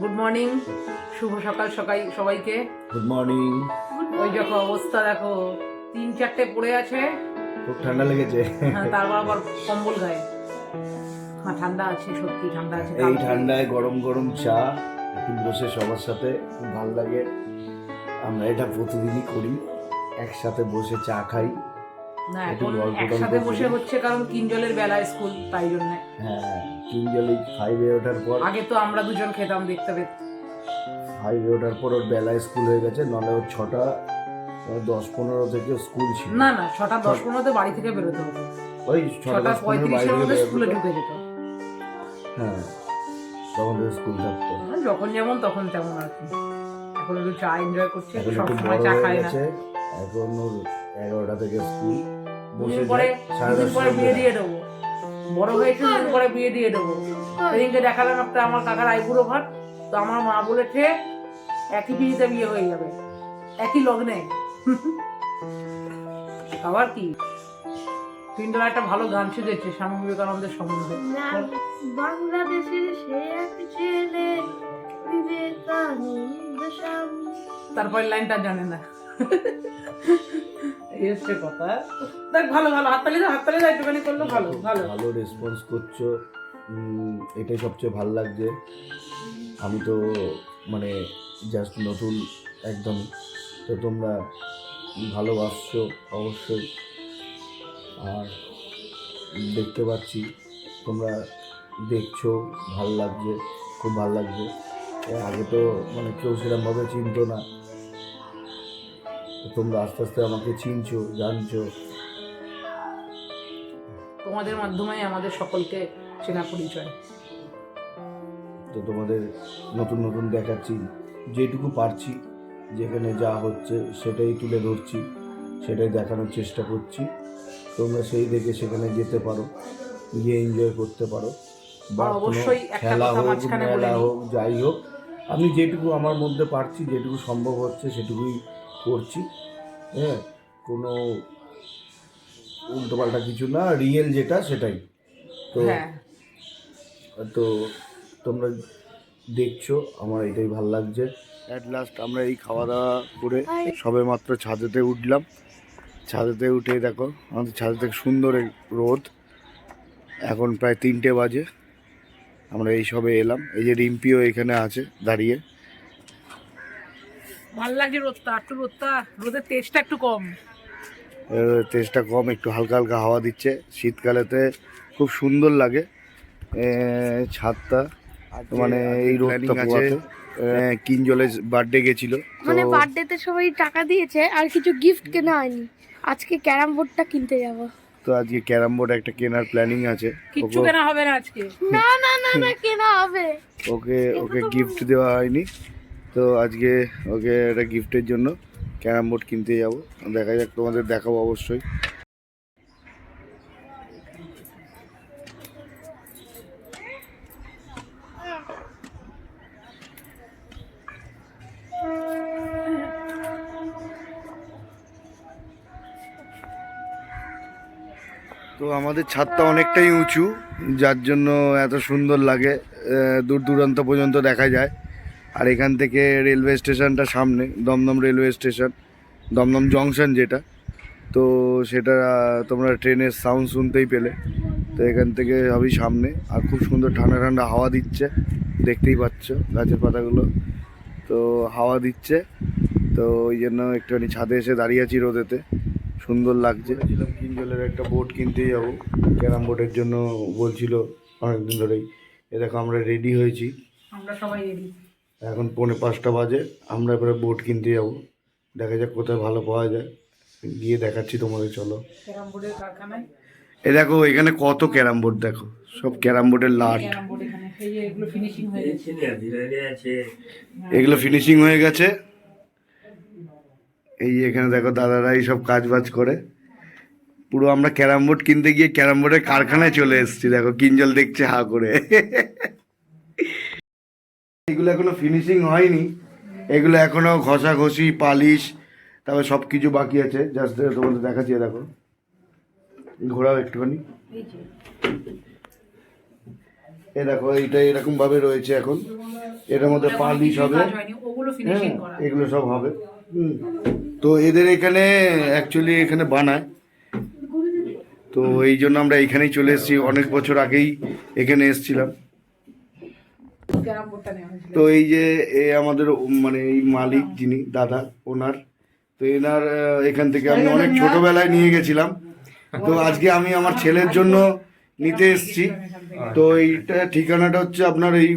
Good morning শুভ সকাল সকাল সবাইকে। গুড মর্নিং ওই যখন অবস্থা দেখো। তিন চারটে পড়ে আছে। খুব ঠান্ডা লেগেছে। হ্যাঁ, তারপর আবার কম্বল গায়ে। হ্যাঁ ঠান্ডা আছে সত্যি ঠান্ডা আছে। এই ঠান্ডায় গরম গরম চা এখন বসে সবার সাথে খুব ভালো লাগে। আমরা এটা প্রতিদিনই করি। একসাথে বসে চা খাই। না এখন একসাথে বসে হচ্ছে কারণ কিঞ্জলের বেলা স্কুল তাই জন্য। হ্যাঁ কিনজলি ফাইভে ওঠার পর আগে তো আমরা দুজন খেতাম দেখতে পেতে। ফাইভে ওঠার পর ওর বেলায় স্কুল হয়ে গেছে নাহলে ওর ছটা দশ পনেরো থেকে স্কুল ছিল। না না ছটা দশ পনেরোতে বাড়ি থেকে বেরোতে হতো ওই ছটা পঁয়ত্রিশের মধ্যে স্কুলে ঢুকে যেত। হ্যাঁ তখন স্কুল থাকতো। যখন যেমন তখন তেমন আর কি। এখন একটু চা এনজয় করছে এখন সব সময় বড় চা খায় না। এখন ওর এগারোটা থেকে স্কুল। দুদিন পরে দুদিন পরে বিয়ে দিয়ে দেবো। বড় হয়েছে দুদিন পরে বিয়ে দিয়ে দেবো। সেদিনকে দেখালাম একটা আমার কাকার আইবুড়ো ভাত তো আমার মা বলেছে একই পিড়িতে বিয়ে হয়ে যাবে। একই লগ্নে। আবার কি? তিনটা একটা ভালো গান শিখেছে স্বামী বিবেকানন্দের সম্বন্ধে। বাংলাদেশের সে এক ছেলে বিবেকানন্দ স্বামী। তারপর লাইনটা জানে না। এই কথা। দেখ ভালো ভালো হাততালি দাও হাততালি দাও একটুখানি করলে ভালো ভালো ভালো। রেসপন্স করছ। এটাই সবচেয়ে ভালো লাগছে। আমি তো মানে জাস্ট নতুন একদম। তো তোমরা ভালোবাসছো অবশ্যই। আর দেখতে পাচ্ছি তোমরা দেখছ ভালো লাগছে খুব ভালো লাগছে। আগে তো মানে কেউ সেরকমভাবে চিনতো না। তোমরা আস্তে আস্তে আমাকে চিনছো জানছো। তোমাদের মাধ্যমে আমাদের সকলকে চেনা পরিচয়। তো তোমাদের নতুন নতুন দেখাচ্ছি যেটুকু পারছি যেখানে যা হচ্ছে সেটাই তুলে ধরছি সেটাই দেখানোর চেষ্টা করছি। তোমরা সেই দেখে সেখানে যেতে পারো গিয়ে এনজয় করতে পারো। বা অবশ্যই খেলা হোক মেলা হোক যাই হোক আমি যেটুকু আমার মধ্যে পারছি যেটুকু সম্ভব হচ্ছে সেটুকুই করছি হ্যাঁ কোনো উল্টোপাল্টা কিছু না রিয়েল যেটা সেটাই। তো হ্যাঁ। তো তোমরা দেখছ আমার এটাই ভালো লাগছে। অ্যাট লাস্ট আমরা এই খাওয়া দাওয়া করে সবে মাত্র ছাদেতে উঠলাম। ছাদেতে উঠে দেখো আমাদের ছাদে থেকে সুন্দর রোদ। এখন প্রায় তিনটে বাজে। আমরা এই সবে এলাম। এই যে রিম্পিও এখানে আছে দাঁড়িয়ে। ভালো লাগছে রোদটা একটু রোদটা রোদের তেজটা একটু কম। তেজটা কম একটু হালকা হালকা হাওয়া দিচ্ছে। শীতকালেতে খুব সুন্দর লাগে ছাদটা। মানে এই রোদটা পোয়াতে কিনজলে বার্থডে গেছিল মানে বার্থডেতে সবাই টাকা দিয়েছে আর কিছু গিফট কেনা হয়নি। আজকে ক্যারাম বোর্ডটা কিনতে যাব। তো আজকে ক্যারাম বোর্ড একটা কেনার প্ল্যানিং আছে। কিচ্ছু কেনা হবে না আজকে। না না না না কেনা হবে। ওকে ওকে গিফট দেওয়া হয়নি। তো আজকে ওকে একটা গিফটের জন্য ক্যারাম বোর্ড কিনতে যাব। দেখা যাক, তোমাদের দেখাবো অবশ্যই। তো আমাদের ছাদটা অনেকটাই উঁচু, যার জন্য এত সুন্দর লাগে দূর দূরান্ত পর্যন্ত দেখা যায়। আর এখান থেকে রেলওয়ে স্টেশনটা সামনে Dum Dum railway station Dum Dum junction যেটা। তো সেটা তোমরা ট্রেনের সাউন্ড শুনতেই পেলে। তো এখান থেকে সবই সামনে আর খুব সুন্দর ঠান্ডা ঠান্ডা হাওয়া দিচ্ছে দেখতেই পাচ্ছ গাছের পাতাগুলো। তো হাওয়া দিচ্ছে তো ওই জন্য একটুখানি ছাদে এসে দাঁড়িয়ে আছি রোদেতে। সুন্দর লাগছে। বলেছিলাম কিনজলের একটা বোর্ড কিনতে যাব। ক্যারাম বোর্ডের জন্য বলছিল অনেকদিন ধরেই এ দেখো আমরা রেডি হয়েছি। আমরা সবাই রেডি এখন পৌনে পাঁচটা বাজে আমরা এবারে বোর্ড কিনতে যাব। দেখা যাক কোথায় ভালো পাওয়া যায়। গিয়ে দেখাচ্ছি তোমাদের চলো। ক্যারাম বোর্ডের কারখানায়? এ দেখো এখানে কত ক্যারাম বোর্ড দেখো। সব ক্যারাম বোর্ডের লাট। এগুলো ফিনিশিং হয়ে গেছে। এগুলো ফিনিশিং হয়ে গেছে। এই এখানে দেখো দাদারা এই সব কাজ বাজ করে। পুরো আমরা ক্যারাম বোর্ড কিনতে গিয়ে ক্যারাম বোর্ডের কারখানায় চলে এসেছি। দেখো কিঞ্জল দেখছে হা করে। এগুলো এখনও ফিনিশিং হয়নি। এগুলো এখনও ঘষাঘষি পালিশ তারপর সব কিছু বাকি আছে। জাস্ট তোমাদের দেখাচ্ছি দেখো। ঘোরাও একটুখানি। এ দেখো এইটা এরকম ভাবে রয়েছে এখন। এটার মধ্যে পালিশ হবে। হ্যাঁ এগুলো সব হবে। হুম। তো এদের এখানে অ্যাকচুয়ালি এখানে বানায়। তো এই জন্য আমরা এখানেই চলে এসেছি। অনেক বছর আগেই এখানে এসেছিলাম ক্যারাম বোর্ডটা নেওয়া হয়েছিল তো এই যে এ আমাদের মানে এই মালিক যিনি দাদা ওনার তো এনার এখান থেকে আমি অনেক ছোটবেলায় নিয়ে গেছিলাম। তো আজকে আমি আমার ছেলের জন্য নিতে এসেছি। তো এইটা ঠিকানাটা হচ্ছে আপনার এই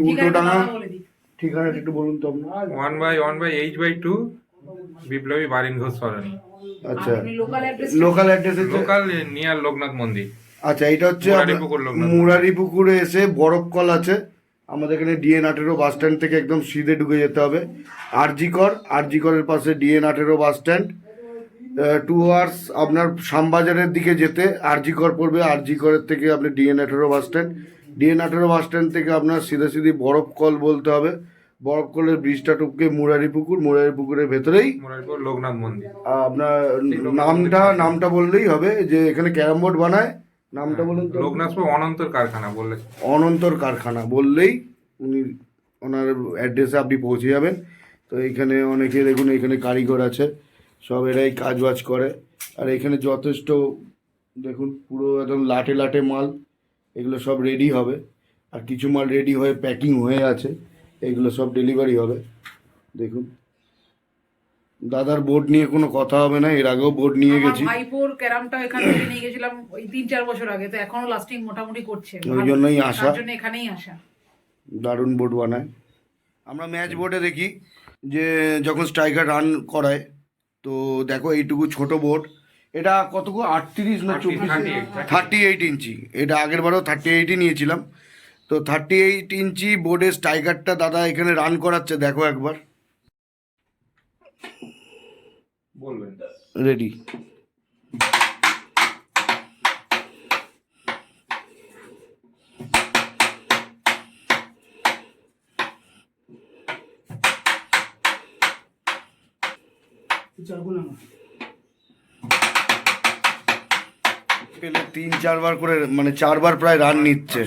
দিই। ঠিকানাটা একটু বলুন তো আপনার। One by one by eight by two Biplabi Barin Ghosh Sarani আচ্ছা। Local address local near Loknath Mandir. আচ্ছা এটা হচ্ছে। মুরারি পুকুরে এসে বরফ কল আছে। আমাদের এখানে ডিএন আঠেরো বাস স্ট্যান্ড থেকে একদম সিধে ঢুকে যেতে হবে। আরজিকর আরজিকরের পাশে ডিএন আঠেরো বাস স্ট্যান্ড টু আওয়ার্স আপনার শ্যামবাজারের দিকে যেতে আরজিকর পড়বে। আরজিকরের থেকে আপনি ডিএন আঠেরো বাস স্ট্যান্ড ডিএন আঠেরো বাস স্ট্যান্ড থেকে আপনার সিধে সিধি বরফ কল বলতে হবে। বরফ কলের ব্রিজটা টুপকে মুরারি পুকুর। মুরারি পুকুরের ভেতরেই লোকনাথ মন্দির। আপনার নামটা নামটা বললেই হবে যে এখানে ক্যারাম বোর্ড বানায়। নামটা বলুন তো। লোকনাথপুর অনন্তর কারখানা বললে। অনন্তর কারখানা বললেই উনি ওনার অ্যাড্রেসে আপনি পৌঁছে যাবেন। তো এখানে অনেকে দেখুন এখানে কারিগর আছে সব এরাই কাজ বাজ করে। আর এখানে যথেষ্ট দেখুন পুরো একদম লাটে লাটে মাল এগুলো সব রেডি হবে। আর কিছু মাল রেডি হয়ে প্যাকিং হয়ে আছে এগুলো সব ডেলিভারি হবে। দেখুন। দাদার বোর্ড নিয়ে কোনো কথা হবে না এর আগেও বোর্ড নিয়ে গেছি। ভাইপোর ক্যারামটা এখান থেকে নিয়ে গেছিলাম ওই তিন চার বছর আগে তো এখনও লাস্টিং মোটামুটি করছে। ওই জন্যই আসা। জন্য এখানেই আসা দারুণ বোর্ড বানায়। আমরা ম্যাচ বোর্ডে দেখি যে যখন স্ট্রাইকার রান করায় তো দেখো এইটুকু ছোট বোর্ড এটা কতটুকু আটত্রিশ না চব্বিশ? Thirty eight inch. এটা আগের বারও থার্টি এইটই নিয়েছিলাম। তো থার্টি এইট ইঞ্চি বোর্ডের স্ট্রাইকারটা দাদা এখানে রান করাচ্ছে দেখো একবার। বলবেন রেডি পেলে তিন চারবার করে মানে চারবার প্রায় রান নিচ্ছে।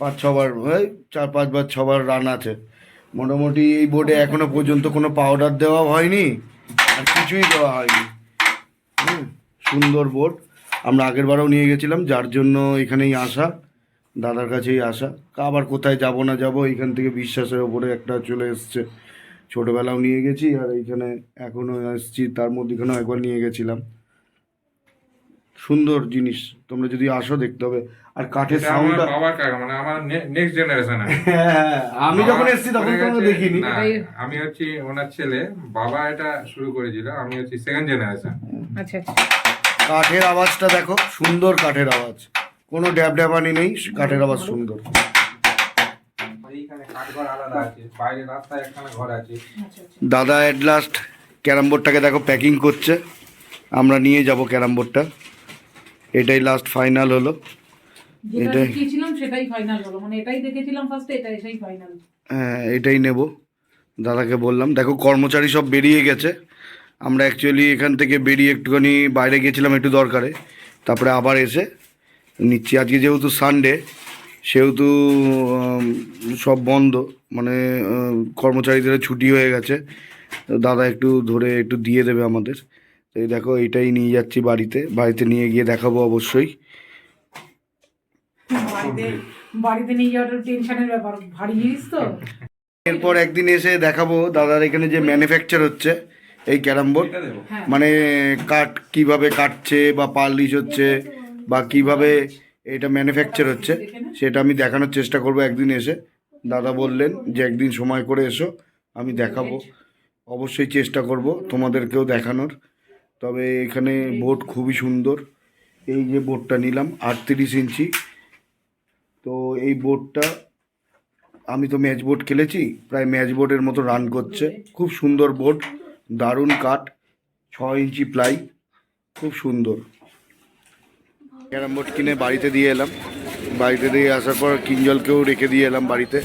পাঁচ ছবার ওই চার পাঁচবার ছবার রান আছে। মোটামুটি এই বোর্ডে এখনও পর্যন্ত কোনো পাউডার দেওয়া হয়নি। আর কিছুই দেওয়া হয়নি। হুম, সুন্দর বোর্ড আমরা আগের বারেও নিয়ে গেছিলাম যার জন্য এখানেই আসা দাদার কাছেই আসা। আবার কোথায় যাব না যাব এখান থেকে বিশ্বাসের ওপরে একটা চলে এসছে। ছোটোবেলাও নিয়ে গেছি আর এইখানে এখনও এসছি তার মধ্যে এখানেও একবার নিয়ে গেছিলাম। সুন্দর জিনিস তোমরা যদি আসো দেখতে হবে। আর কাঠের আমার বাবার কাকা মানে আমার নেক্সট জেনারেশন হ্যাঁ, আমি যখন এসেছি তখন তো দেখিনি। আমি হচ্ছি ওনার ছেলে। বাবা এটা শুরু করেছিল আমি হচ্ছি সেকেন্ড জেনারেশন আচ্ছা আচ্ছা। কাঠের আওয়াজটা দেখো সুন্দর কাঠের আওয়াজ। কোনো ড্যাব ড্যাবানি নেই কাঠের আওয়াজ সুন্দর। এইখানে কাঠঘর আলাদা আছে বাইরে রাস্তায় একখানা ঘর আছে। আচ্ছা আচ্ছা। দাদা এট লাস্ট ক্যারাম বোর্ডটাকে দেখো প্যাকিং করছে। আমরা নিয়ে যাব ক্যারাম বোর্ডটা। এটাই লাস্ট ফাইনাল হলো। এটাই- সেটাই ফাইনাল হলো। মানে এটাই দেখেছিলাম ফার্স্টে এটাই সেই ফাইনাল হ্যাঁ এটাই নেব। দাদাকে বললাম দেখো কর্মচারী সব বেরিয়ে গেছে। আমরা অ্যাকচুয়ালি এখান থেকে বেরিয়ে একটুখানি বাইরে গেছিলাম একটু দরকারে। তারপরে আবার এসে নিচ্ছি। আজকে যেহেতু সানডে সেহেতু সব বন্ধ। মানে কর্মচারীদের ছুটি হয়ে গেছে। দাদা একটু ধরে একটু দিয়ে দেবে আমাদের। এই দেখো এইটাই নিয়ে যাচ্ছি বাড়িতে। বাড়িতে নিয়ে গিয়ে দেখাবো অবশ্যই। বাড়িতে বাড়িতে নিয়ে যাওয়াটা টেনশনের ব্যাপার। ভারী জিনিস তো। এরপর একদিন এসে দেখাবো দাদার এখানে যে ম্যানুফ্যাকচার হচ্ছে এই ক্যারাম বোর্ড। হ্যাঁ। মানে কাঠ কীভাবে কাটছে বা পালিশ হচ্ছে বা কীভাবে এটা ম্যানুফ্যাকচার হচ্ছে সেটা আমি দেখানোর চেষ্টা করব একদিন এসে। দাদা বললেন যে একদিন সময় করে এসো আমি দেখাবো। অবশ্যই চেষ্টা করব তোমাদেরকেও দেখানোর। তবে এখানে বোর্ড খুবই সুন্দর। এই যে বোর্ডটা নিলাম, আটত্রিশ ইঞ্চি। তো এই বোর্ডটা আমি তো ম্যাচ বোর্ড খেলেছি, প্রায় ম্যাচ বোর্ডের মতো রান করছে। খুব সুন্দর বোর্ড দারুণ কাঠ ছ ইঞ্চি প্লাই, খুব সুন্দর। ক্যারাম বোর্ড কিনে বাড়িতে দিয়ে এলাম। বাড়িতে দিয়ে আসার পর কিঞ্জলকেও রেখে দিয়ে এলাম বাড়িতে।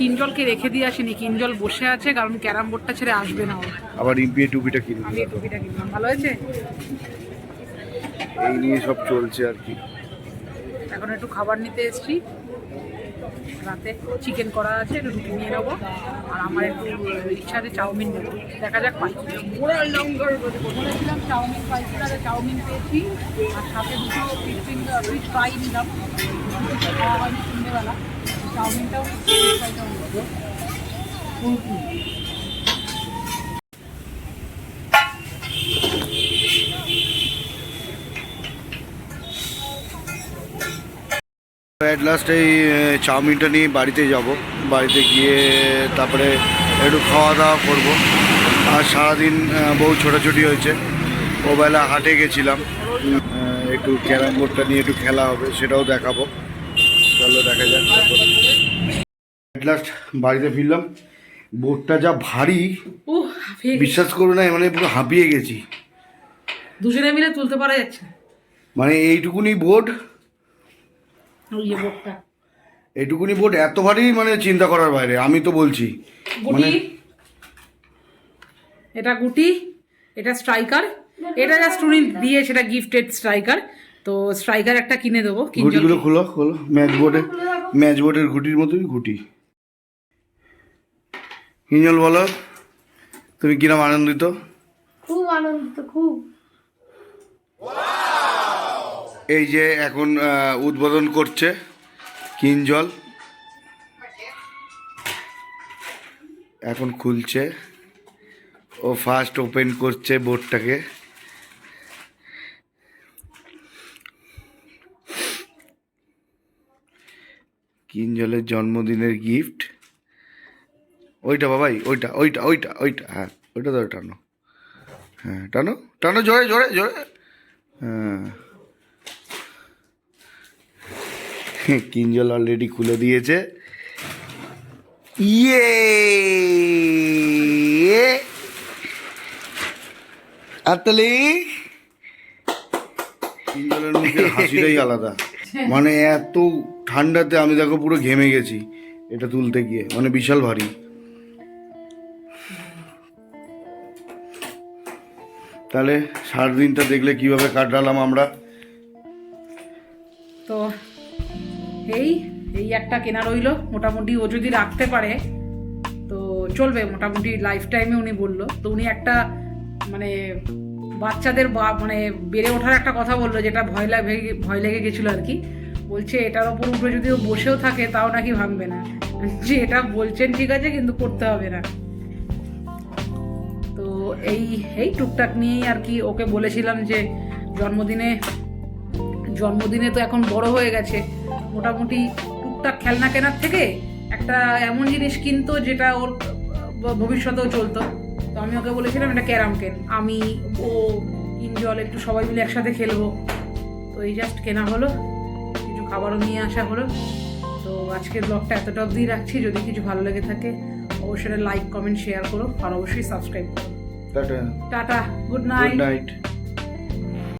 কিঞ্জলকে রেখে দিয়ে আসিনি কিঞ্জল বসে আছে কারণ ক্যারাম বোর্ডটা ছেড়ে আসবে না। আবার ইম্পিয়ে টুপিটা কিনে আমি টুপিটা কিনলাম ভালো হয়েছে? এই নিয়ে সব চলছে আর কি। এখন একটু খাবার নিতে এসেছি। রাতে চিকেন করা আছে একটু রুটি নিয়ে নেব। আর আমার একটু ইচ্ছা আছে চাউমিন নেব। দেখা যাক পাই। বলেছিলাম চাউমিন পাইছি তাহলে চাউমিন পেয়েছি। আর সাথে দুটো ফিশ ফিশ ফ্রাই নিলাম। খাওয়া হয়নি সন্ধ্যেবেলা। অ্যাট লাস্ট এই চাউমিনটা নিয়ে বাড়িতে যাব। বাড়িতে গিয়ে তারপরে একটু খাওয়া দাওয়া করব। আর সারাদিন বহু ছোটাছুটি হয়েছে। ওবেলা হাটে গেছিলাম। একটু ক্যারাম বোর্ডটা নিয়ে একটু খেলা হবে, সেটাও দেখাবো। চলো দেখা যাক অ্যাট লাস্ট বাড়িতে ফিরলাম। বোর্ডটা যা ভারী। বিশ্বাস করো না মানে পুরো হাঁপিয়ে গেছি। দুজনে মিলে তুলতে পারা যাচ্ছে মানে এইটুকুনি এইটুকুনি বোর্ড এত ভারী মানে চিন্তা করার বাইরে আমি তো বলছি। গুটি। এটা গুটি এটা স্ট্রাইকার এটা জাস্ট উনি দিয়ে সেটা গিফটেড স্ট্রাইকার তো স্ট্রাইকার একটা কিনে দেবো ঘুটিগুলো খোলো খোলো। ম্যাচ বোর্ডে ম্যাচ বোর্ডের ঘুটির মতোই ঘুটি। কিঞ্জল বলো তুমি কিরম আনন্দিত? খুব আনন্দিত খুব। এই যে এখন উদ্বোধন করছে কিঞ্জল। এখন খুলছে। ও ফার্স্ট ওপেন করছে বোর্ডটাকে কিঞ্জলের জন্মদিনের গিফট ওইটা বাবাই ওইটা ওইটা ওইটা ওইটা হ্যাঁ ওইটা ধরে টানো। হ্যাঁ টানো টানো, জোরে জোরে জোরে। হ্যাঁ। কিঞ্জল অলরেডি খুলে দিয়েছে। ইয়ে! আতলি! কিঞ্জলের মুখের হাসিটাই আলাদা। মানে এত ঠান্ডাতে আমি দেখো পুরো ঘেমে গেছি এটা তুলতে গিয়ে মানে বিশাল ভারী। তাহলে সারা দিনটা দেখলে কীভাবে কাটালাম আমরা? তো এই এই একটা কেনা রইল মোটামুটি ও যদি রাখতে পারে তো চলবে মোটামুটি লাইফ টাইমে উনি বলল। তো উনি একটা মানে বাচ্চাদের মানে বেড়ে ওঠার একটা কথা বলল, যেটা ভয় লাগে ভয় লেগে গেছিল আর কি। বলছে, এটার ওপর উপরে যদি ও বসেও থাকে, তাও নাকি ভাঙবে না। যে এটা বলছেন ঠিক আছে, কিন্তু করতে হবে না। তো এই এই টুকটাক নিয়েই আর কি ওকে বলেছিলাম যে, জন্মদিনে জন্মদিনে তো এখন বড় হয়ে গেছে। মোটামুটি টুকটাক খেলনা কেনার থেকে একটা এমন জিনিস কিনতো, যেটা ওর ভবিষ্যতেও চলতো। তো আমি ওকে বলেছিলাম এটা ক্যারাম কেন? আমি ও ইনজল একটু সবাই মিলে একসাথে খেলব। তো এই জাস্ট কেনা হলো কিছু খাবারও নিয়ে আসা হলো। তো আজকের ব্লগটা এতটা অবধি রাখছি যদি কিছু ভালো লেগে থাকে অবশ্যই লাইক কমেন্ট শেয়ার করো আর অবশ্যই সাবস্ক্রাইব করো। টাটা। Tata good night